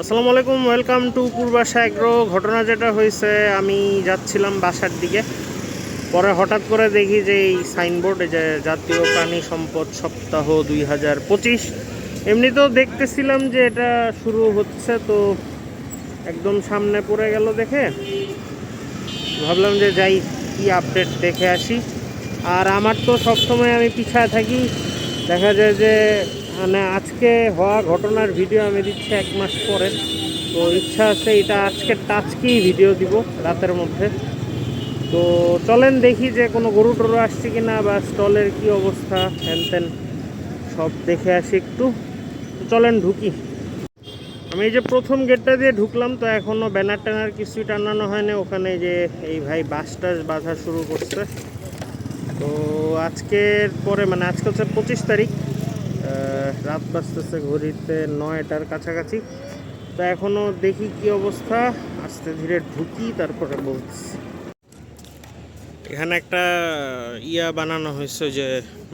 আসসালামু আলাইকুম, welcome to Purbasha agro. ঘটনা যেটা হয়েছে, আমি যাচ্ছিলাম বাসার দিকে। পরে হঠাৎ করে দেখি যে এই সাইনবোর্ড যে জাতীয় প্রাণী সম্পদ সপ্তাহ দুই হাজার পঁচিশ। এমনিতেও দেখতেছিলাম যে এটা শুরু হচ্ছে তো একদম সামনে পড়ে গেল দেখে। ভাবলাম যে যাই, কি আপডেট দেখে আসি। আর আমার তো সবসময় আমি পিছায় থাকি। দেখা যায় যে মানে আজকে হওয়া ঘটনার ভিডিও আমি দিচ্ছি এক মাস পরে। তো ইচ্ছা আছে এটা আজকের টাচকেই ভিডিও দিব রাতের মধ্যে। তো চলেন দেখি যে কোনো গরু টরু আসছে কি না বা স্টলের কি অবস্থা হ্যান ত্যান সব দেখে আসি একটু। চলেন ঢুকি। আমি এই যে প্রথম গেটটা দিয়ে ঢুকলাম, তো এখনও ব্যানার ট্যানার কিছুই টানানো হয়নি। ওখানে যে এই ভাই বাস টাস বাঁধা শুরু করছে। তো আজকের পরে মানে আজকে হচ্ছে পঁচিশ তারিখ। রাত বাজতেছে ঘড়িতে নয়টার কাছাকাছি। তো এখনও দেখি কি অবস্থা। আস্তে ধীরে ঢুকি, তারপরে বলছি এখানে একটা ইয়া বানানো হয়েছে যে,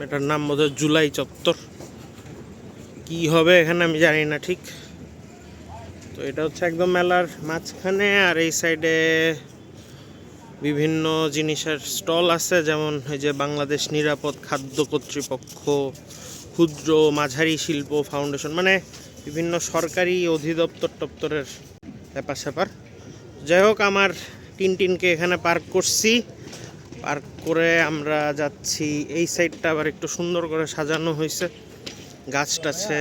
এটার নাম বোধ জুলাই চত্বর। কি হবে এখানে আমি জানি না ঠিক। তো এটা হচ্ছে একদম মেলার মাঝখানে, আর এই সাইডে বিভিন্ন জিনিসের স্টল আছে, যেমন এই যে বাংলাদেশ নিরাপদ খাদ্য কর্তৃপক্ষ ক্ষুদ্র মাঝারি শিল্প ফাউন্ডেশন মানে বিভিন্ন সরকারি অধিদপ্তর টপ্তরের ব্যাপার স্যাপার। যাই হোক, আমার টিনটিনকে এখানে পার্ক করছি। পার্ক করে আমরা যাচ্ছি। এই সাইডটা আবার একটু সুন্দর করে সাজানো হয়েছে। গাছ টাছে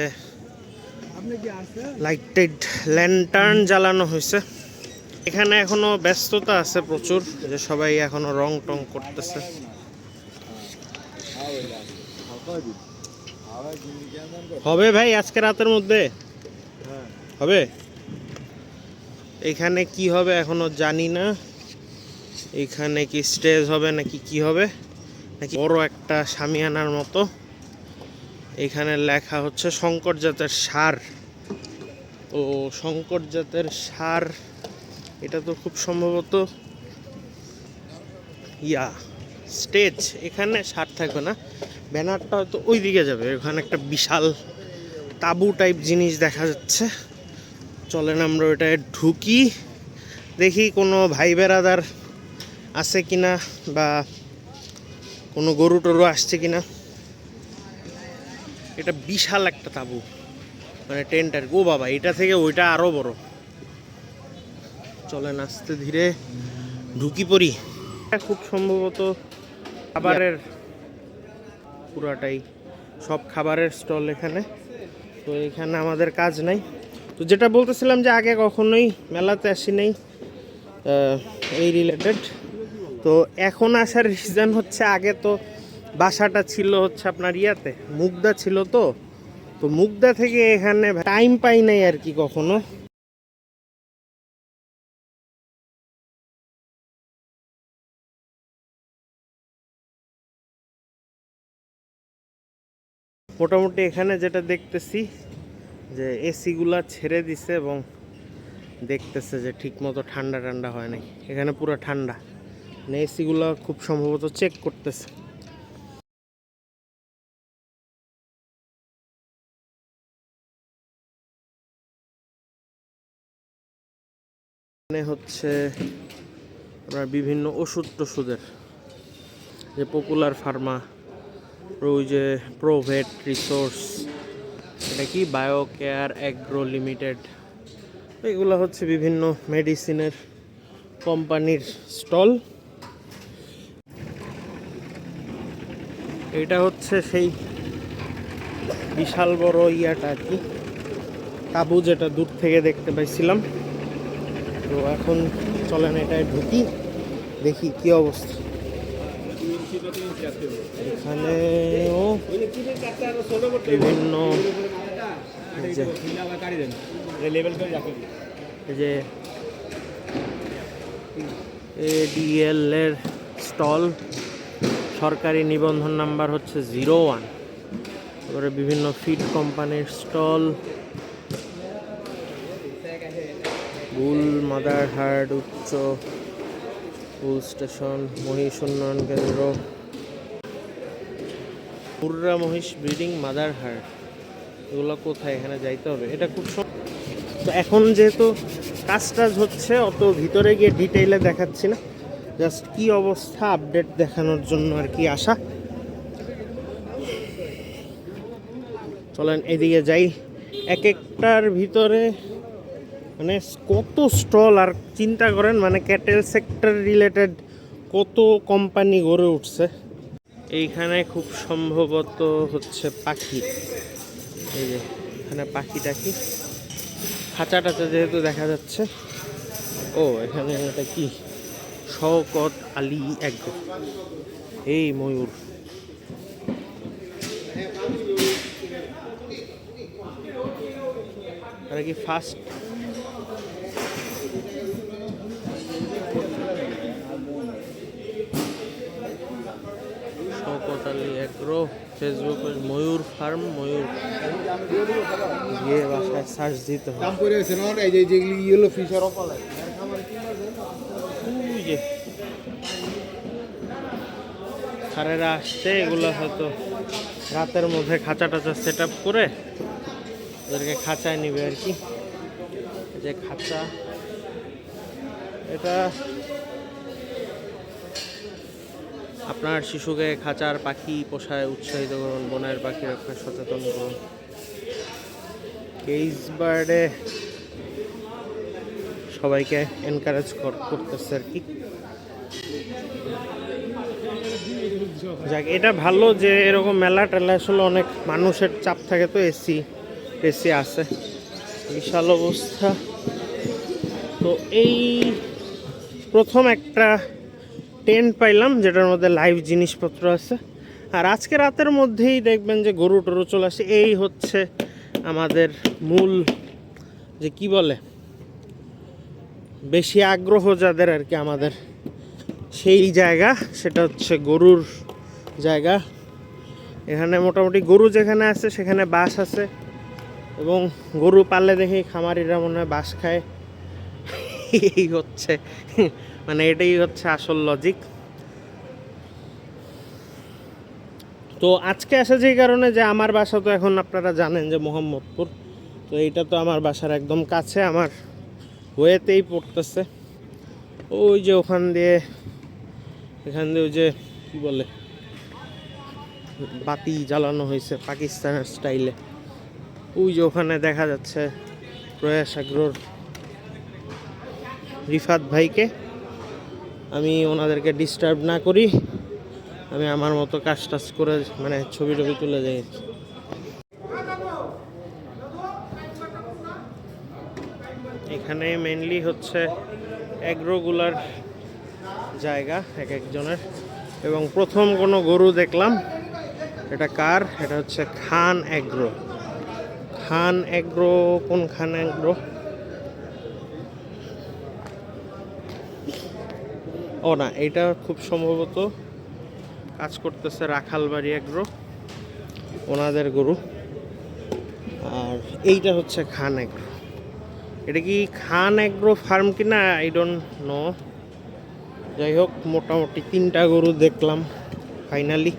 লাইট টাইট ল্যান্টার্ন জ্বালানো হয়েছে। এখানে এখনও ব্যস্ততা আছে প্রচুর, যে সবাই এখনও রং টং করতেছে। হবে ভাই আজকে রাতের মধ্যে? হবে? এখানে কি হবে এখনও জানি না। এখানে কি স্টেজ হবে নাকি কি হবে? নাকি বড় একটা সামিয়ানার মতো। এখানে লেখা হচ্ছে শঙ্কর জাতের সার। ও, শঙ্কর জাতের সার, এটা তো খুব সম্ভবত ইয়া স্টেজ এখানে সার থাকবে না। ব্যানারটা হয়তো ওই দিকে যাবে, ওখানে একটা বিশাল তাবু টাইপ জিনিস দেখা যাচ্ছে। চলেন আমরা ওইটায় ঢুকি, দেখি কোনো ভাই বেড়াদার আছে কিনা বা কোনো গরু টরু আসছে কিনা। এটা বিশাল একটা তাবু মানে টেন্ট আর কি। বাবা, এটা থেকে ওইটা আরও বড়। চলেন আস্তে ধীরে ঢুকি পড়ি। খুব সম্ভবত খাবারের পুরাটাই সব খাবারের স্টল এখানে। তো এখানে আমাদের কাজ নাই। তো যেটা বলতেছিলাম যে আগে কখনোই মেলাতে আসি নাই এই রিলেটেড তো এখন আসার রিজন হচ্ছে আগে তো বাসাটা ছিল হচ্ছে আপনার ইয়াতে, মুগদা ছিল তো। তো মুগদা থেকে এখানে টাইম পাই নাই আর কি কখনো। মোটামুটি এখানে যেটা দেখতেছি যে এসিগুলা ছেড়ে দিছে এবং দেখতেছে যে ঠিক মতো ঠান্ডা ঠান্ডা হয় নাই। এখানে পুরো ঠান্ডা। মানে এসিগুলো খুব সম্ভবত চেক করতেছে। এখানে হচ্ছে আপনার বিভিন্ন ওষুধ টষুধের যে পপুলার ফার্মা ওই যে প্রোভেট রিসোর্স এটা কি? বায়ো কেয়ার অ্যাগ্রো লিমিটেড এগুলো হচ্ছে বিভিন্ন মেডিসিনের কোম্পানির স্টল এটা হচ্ছে সেই বিশাল বড় ইয়াটা আর কি। তাবু যেটা দূর থেকে দেখতে পাইছিলাম। তো এখন চলেন এটায় ঢুকি, দেখি কি অবস্থা। এখানেও বিভিন্ন যে এডিএল এর স্টল সরকারি নিবন্ধন নাম্বার হচ্ছে জিরো ওয়ান। তারপরে বিভিন্ন ফিড কোম্পানির স্টল বুল মাদার হার্ড উচ্চ বুল স্টেশন, মহিষ উন্নয়ন কেন্দ্র। মুর্রা মহিষ ব্রিডিং মাদার হার্ড এগুলো কোথায়? এখানে যাইতে হবে। এটা খুব তো এখন যেহেতু কাজ টাজ হচ্ছে, অত ভিতরে গিয়ে ডিটেইলে দেখাচ্ছি না। জাস্ট কি অবস্থা আপডেট দেখানোর জন্য আর কি আসা চলেন এদিকে যাই। এক একটার ভিতরে মানে কত স্টল আর চিন্তা করেন মানে ক্যাটেল সেক্টর রিলেটেড কত কোম্পানি গড়ে উঠছে। এইখানে খুব সম্ভবত হচ্ছে পাখি। এই যে, এখানে পাখি টাখি। খাঁচা টাচা যেহেতু দেখা যাচ্ছে। ও, এখানে এটা কি? শওকত আলী এক এই ময়ূর। এটা কি ফার্স্ট শওকত ফেসবুক ময়ূর ফার্ম ময়ূর। গিয়ে বাসায় সার্চ দিতে হবে। দাম করে আছে না এই যে যেগুলি ইয়েলো ফিশার ওই যে। আসছে এগুলো হয়তো রাতের মধ্যে খাঁচা টাচা সেট আপ করে ওদেরকে খাঁচায় নিবে আর কি। যে খাঁচা। এটা আপনার শিশুকে খাঁচার পাখি পোষায় উৎসাহিত করুন, বনের পাখি রক্ষায় সচেতন করুন। কেইস বার্ডে সবাইকে এনকারেজ করতেছে আর কি। যাক, এটা ভালো যে এরকম মেলা টেলা আসলে অনেক মানুষের চাপ থাকে তো এসি এসি আছে। বিশাল অবস্থা। তো এই প্রথম একটা টেন্ট পাইলাম, যেটার মধ্যে লাইভ জিনিসপত্র আছে। আর আজকে রাতের মধ্যেই দেখবেন যে গরু টরু চলে আসে। এই হচ্ছে আমাদের মূল, যে কি বলে, বেশি আগ্রহ যাদের আর কি আমাদের। সেই জায়গা, সেটা হচ্ছে গরুর জায়গা। এখানে মোটামুটি গরু যেখানে আছে, সেখানে বাস আছে। এবং গরু পাললে দেখি খামারিরা মনে হয় বাস খায়। এই হচ্ছে মানে এটাই হচ্ছে আসল লজিক তো আজকে আসে যে কারণে যে আমার বাসা তো এখন আপনারা জানেন যে মোহাম্মদপুর, তো এইটা তো আমার বাসার একদম কাছে, আমার ওয়েতেই পড়তেছে। ওই যে ওখান দিয়ে, এখান দিয়ে ওই যে কি বলে, বাতি জ্বালানো হয়েছে পাকিস্তানের স্টাইলে ওই যে ওখানে দেখা যাচ্ছে প্রয়াস আগ্রোর রিফাত ভাইকে। আমি ওনাদেরকে ডিস্টার্ব না করি। আমি আমার মতো কাজ টাজ করে মানে ছবি টবি তুলে যাই। এখানে মেনলি হচ্ছে অ্যাগ্রোগুলার জায়গা এক একজনের। এবং প্রথম কোনো গরু দেখলাম, এটা কার? এটা হচ্ছে খান অ্যাগ্রো খান অ্যাগ্রো কোন খান অ্যাগ্রো ও না এটা খুব সম্ভবত কাজ করতেছে রাখালবাড়ি অ্যাগ্রো ওনাদের গরু। আর এইটা হচ্ছে খান অ্যাগ্রো এটা কি খান অ্যাগ্রো ফার্ম কিনা আই ডোন্ট নো যাই হোক, মোটামুটি তিনটা গরু দেখলাম ফাইনালি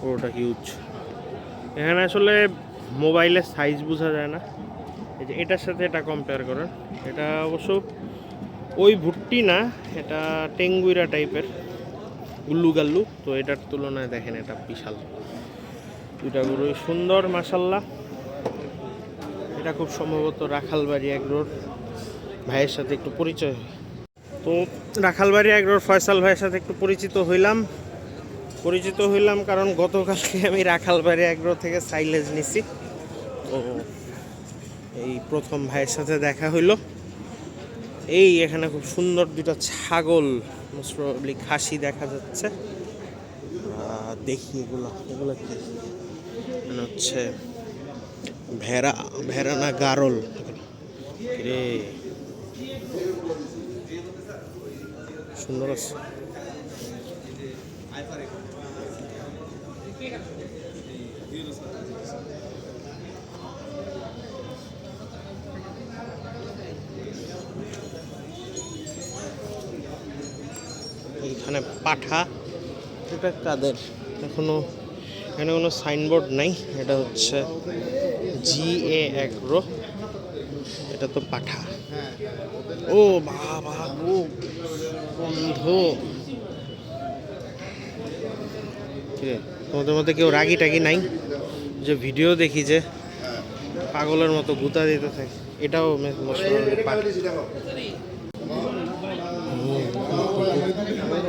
গরুটা হিউজ এখানে আসলে মোবাইলের সাইজ বোঝা যায় না। এই যে এটার সাথে এটা কম্পেয়ার করেন, এটা অবশ্য ওই ভুট্টি না, এটা টেঙ্গুইরা টাইপের, গুল্লু গাল্লু, তো এটার তুলনায় দেখেন এটা বিশাল। দুইটা গরুই সুন্দর মাসাল্লাহ এটা খুব সম্ভবত রাখালবাড়ি এগ্রোর ভাইয়ের সাথে একটু পরিচয় তো রাখালবাড়ি এগ্রোর ফয়সাল ভাইয়ের সাথে একটু পরিচিত হইলাম। পরিচিত হইলাম কারণ গতকালকে আমি রাখালবাড়ি এগ্রো থেকে সাইলেজ নিছি। তো এই প্রথম ভাইয়ের সাথে দেখা হইল। এই এখানে খুব সুন্দর দুটো ছাগল মোস্ট প্রবাবলি খাসি দেখা যাচ্ছে। দেখি এগুলো এগুলো কি? মানে হচ্ছে ভেড়া ভেড়া না গারল? রে। সুন্দর আছে। এইখানে পাঠা। এটা তাদের এখনও এখানে কোনো সাইনবোর্ড নাই। এটা হচ্ছে জি এ অ্যাগ্রো। এটা তো পাঠা। ও বাবা, ও বন্ধ। তোমাদের মধ্যে কেউ রাগি টাগি নাই? যে ভিডিও দেখি যে পাগলের মতো গুতা দিতে থাকে। এটাও পাঠা আরে খাইয়ে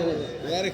লাভ এটা তাজা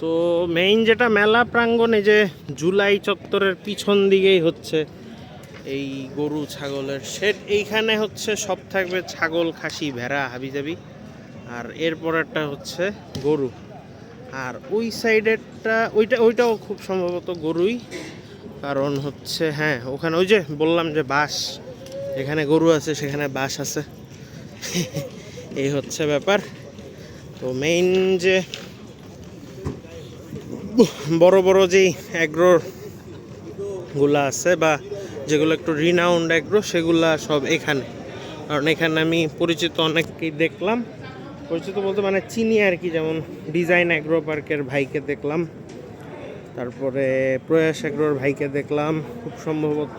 তো মেইন যেটা মেলা প্রাঙ্গণে যে জুলাই চত্বরের পিছন দিকেই হচ্ছে এই গরু ছাগলের শেড এইখানে হচ্ছে সব থাকবে ছাগল, খাসি, ভেড়া, হাবিজাবি। আর এরপরেরটা হচ্ছে গরু। আর ওই সাইডেরটা ওইটা, ওইটাও খুব সম্ভবত গরুই। কারণ হচ্ছে হ্যাঁ ওখানে ওই যে বললাম যে বাস এখানে গরু আছে, সেখানে বাস আছে। এই হচ্ছে ব্যাপার। তো মেইন যে বড় বড় যেই অ্যাগ্রোরগুলা আছে বা যেগুলো একটু রিনাউন্ড অ্যাগ্রো সেগুলা সব এখানে। কারণ এখানে আমি পরিচিত অনেককেই দেখলাম। পরিচিত বলতে মানে চিনি আর কি, যেমন ডিজাইন অ্যাগ্রো পার্কের ভাইকে দেখলাম। তারপরে প্রয়াস অ্যাগ্রোর ভাইকে দেখলাম। খুব সম্ভবত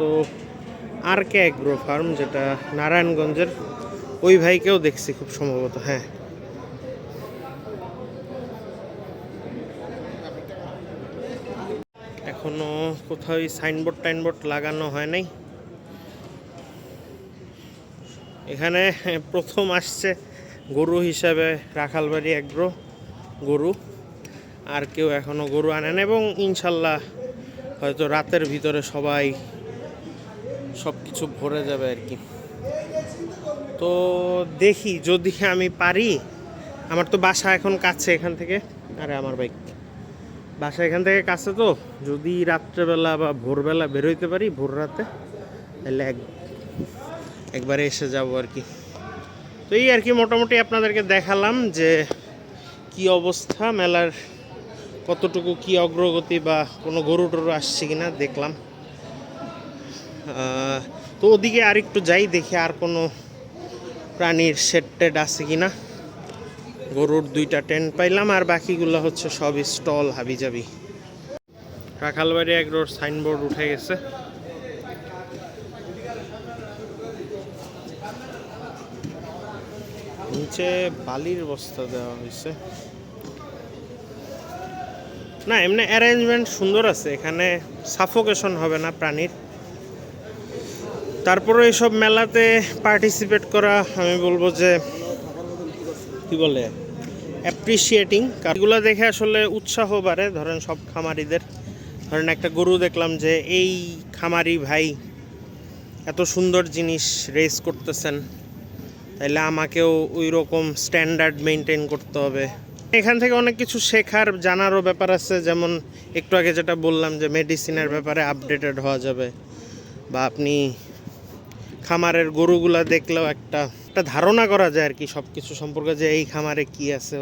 আর কে অ্যাগ্রো ফার্ম যেটা নারায়ণগঞ্জের, ওই ভাইকেও দেখছি খুব সম্ভবত হ্যাঁ এখনও কোথাও সাইনবোর্ড টাইনবোর্ড লাগানো হয় নাই। এখানে প্রথম আসছে গরু হিসাবে রাখালবাড়ি এগ্রো গরু। আর কেউ এখনও গরু আনেন এবং ইনশাল্লাহ হয়তো রাতের ভিতরে সবাই সব কিছু ভরে যাবে আর কি। তো দেখি, যদি আমি পারি, আমার তো বাসা এখন কাছে এখান থেকে। আরে আমার বাইক বাসা এখান থেকে কাছে তো, যদি রাত্রেবেলা বা ভোরবেলা বেরোইতে পারি, ভোর রাতে, তাহলে এক একবারে এসে যাব আর কি। তো এই আর কি মোটামুটি আপনাদেরকে দেখালাম যে কি অবস্থা, মেলার কতটুকু কি অগ্রগতি বা কোনো গরু টরু আসছে কি না দেখলাম তো ওদিকে আর একটু যাই, দেখি আর কোনো প্রাণীর শেড টেড আছে কিনা। গরুর দুইটা টেন্ট পাইলাম, আর বাকিগুলো হচ্ছে সব স্টল হাবি হাবিজাবি। রাখালবাড়ি এক রোড সাইনবোর্ড উঠে গেছে। নিচে বালির বস্তা দেওয়া হয়েছে। না, এমনি অ্যারেঞ্জমেন্ট সুন্দর আছে, এখানে সাফোকেশন হবে না প্রাণীর। তারপরে এইসব মেলাতে পার্টিসিপেট করা, আমি বলব যে, কি বলে? অ্যাপ্রিসিয়েটিং এগুলো দেখে আসলে উৎসাহ বাড়ে, ধরেন সব খামারিদের। ধরেন একটা গরু দেখলাম যে, এই খামারি ভাই, এত সুন্দর জিনিস রেস করতেছেন। তাইলে আমাকেও ওই রকম স্ট্যান্ডার্ড মেনটেন করতে হবে। এখান থেকে অনেক কিছু শেখার, জানারও ব্যাপার আছে। যেমন একটু আগে যেটা বললাম যে মেডিসিনের ব্যাপারে আপডেটেড হওয়া যাবে। বা আপনি খামারের গরুগুলা দেখলেও একটা একটা ধারণা করা যায় আর কি সব কিছু সম্পর্কে যে এই খামারে কি আছে,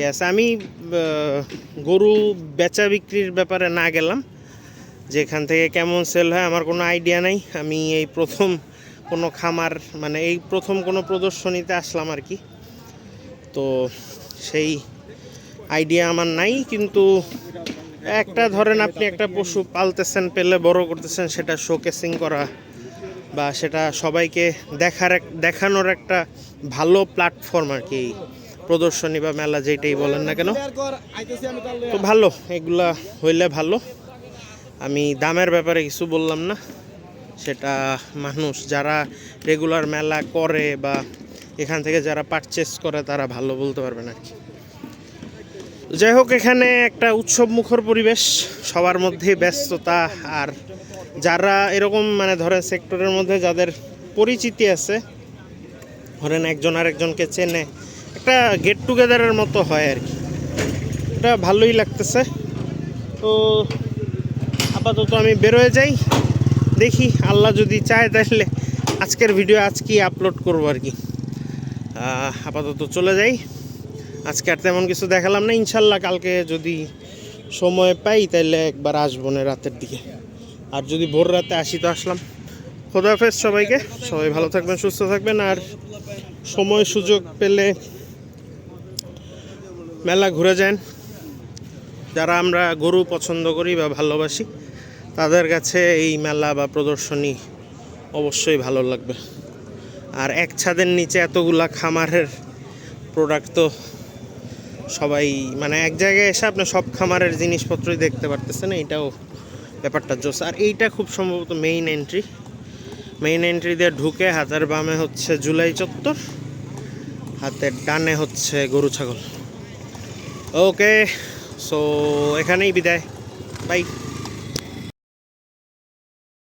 এ আছে। আমি গরু বেচা বিক্রির ব্যাপারে না গেলাম। যেখান থেকে কেমন সেল হয় আমার কোনো আইডিয়া নাই। আমি এই প্রথম কোনো খামার মানে এই প্রথম কোনো প্রদর্শনীতে আসলাম আর কি। তো সেই আইডিয়া আমার নাই, কিন্তু একটা ধরেন আপনি একটা পশু পালতেছেন, পেলে বড় করতেছেন, সেটা শোকেসিং করা বা সেটা সবাইকে দেখার এক, দেখানোর একটা ভালো প্ল্যাটফর্ম আর কি প্রদর্শনী বা মেলা যেটাই বলেন না কেন। তো ভালো, এগুলা হইলে ভালো। আমি দামের ব্যাপারে কিছু বললাম না। সেটা মানুষ যারা রেগুলার মেলা করে বা এখান থেকে যারা পারচেস করে তারা ভালো বলতে পারবেন আর কি। যাই হোক, এখানে একটা উৎসব মুখর পরিবেশ, সবার মধ্যে ব্যস্ততা আর যারা এরকম মানে ধরেন সেক্টরের মধ্যে যাদের পরিচিতি আছে, ধরেন একজন আরেকজনকে চেনে, একটা গেট টুগেদারের মতো হয় আর কি। এটা ভালোই লাগতেছে। তো আপাতত আমি বেরোয় যাই, দেখি আল্লাহ যদি চায় তাহলে আজকের ভিডিও আজকেই আপলোড করব আর কি। আপাতত চলে যাই। আজকে আর তেমন কিছু দেখালাম না, ইনশাল্লাহ কালকে যদি সময় পাই তাহলে একবার আসব না রাতের দিকে। আর যদি ভোর রাতে আসি তো আসলাম। খোদাফেজ সবাইকে। সবাই ভালো থাকবেন, সুস্থ থাকবেন। আর সময় সুযোগ পেলে মেলা ঘুরে যান। যারা আমরা গরু পছন্দ করি বা ভালোবাসি, তাদের কাছে এই মেলা বা প্রদর্শনী অবশ্যই ভালো লাগবে। আর এক ছাদের নিচে এতগুলা খামারের প্রোডাক্ট তো সবাই মানে এক জায়গায় এসে আপনি সব খামারের জিনিসপত্রই দেখতে পারতেছেন, এইটাও ব্যাপারটা জোস। আর এইটা খুব সম্ভবত মেইন এন্ট্রি মেইন এন্ট্রি দিয়ে ঢুকে হাতের বামে হচ্ছে জুলাই চত্বর, হাতের ডানে হচ্ছে গরু, ছাগল। ওকে সো এখানেই বিদায়। বাই